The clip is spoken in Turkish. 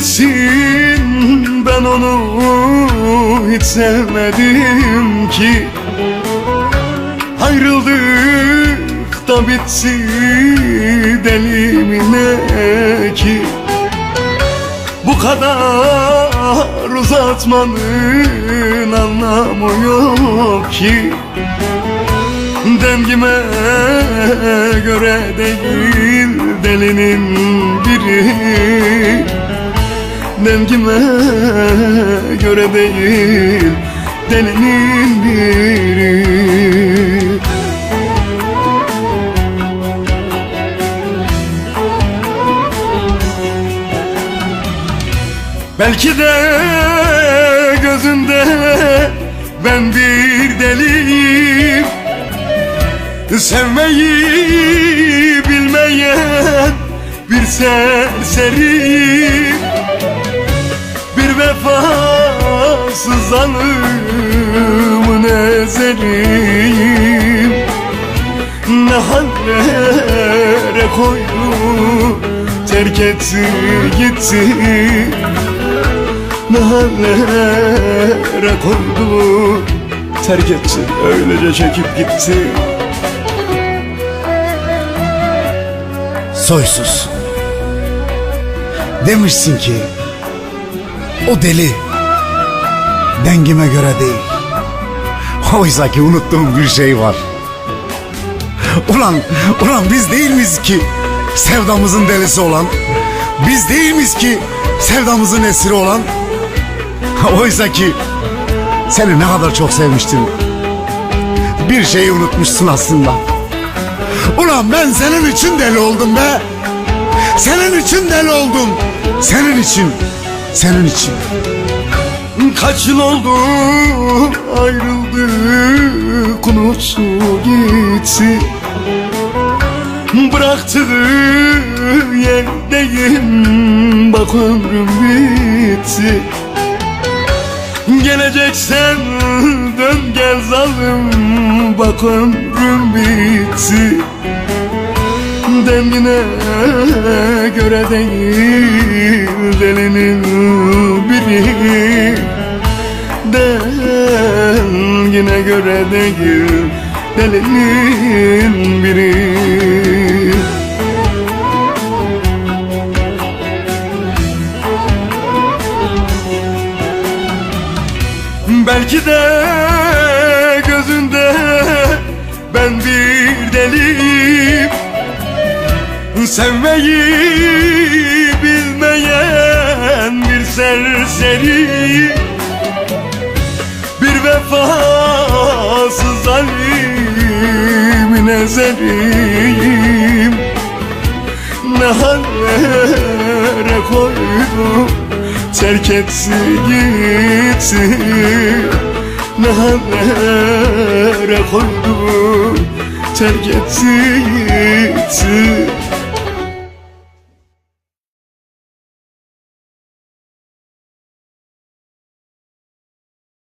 bilsin ben onu hiç sevmedim ki. Ayrıldık da bitsi delimine ki. Bu kadar uzatmanın anlamı yok ki. Dengime göre değil delinin biri Dengime göre değil delinin biri. Belki de gözünde ben bir deliyim. Sevmeyi bilmeyen bir serseriyim Vefasız zalımın ezeriyim Ne hallere koydu terk etti gitti Ne hallere koydu terk etti öylece çekip gitti Soysuz. Demişsin ki o deli dengime göre değil. Oysa ki unuttuğum bir şey var. Ulan, ulan biz değil miyiz ki sevdamızın delisi olan? Biz değil miyiz ki sevdamızın esiri olan? Oysa ki seni ne kadar çok sevmiştim. Bir şeyi unutmuşsun aslında. Ulan ben senin için deli oldum be. Senin için deli oldum. Senin için. Senin için. Kaç yıl oldu? Ayrıldık. Unuttu gitti Bıraktığı yerdeyim. Bak ömrüm bitti Geleceksen dön gel zalim. Bak ömrüm bitti Dengine göre değil delinin biri Dengine göre değil delinin biri. Belki de gözünde ben bir deliyim Sevmeyi serseri Bir vefasız zalimin ezeriyim Ne hallere koydu terk etti gitti Ne hallere koydu terk etti gitti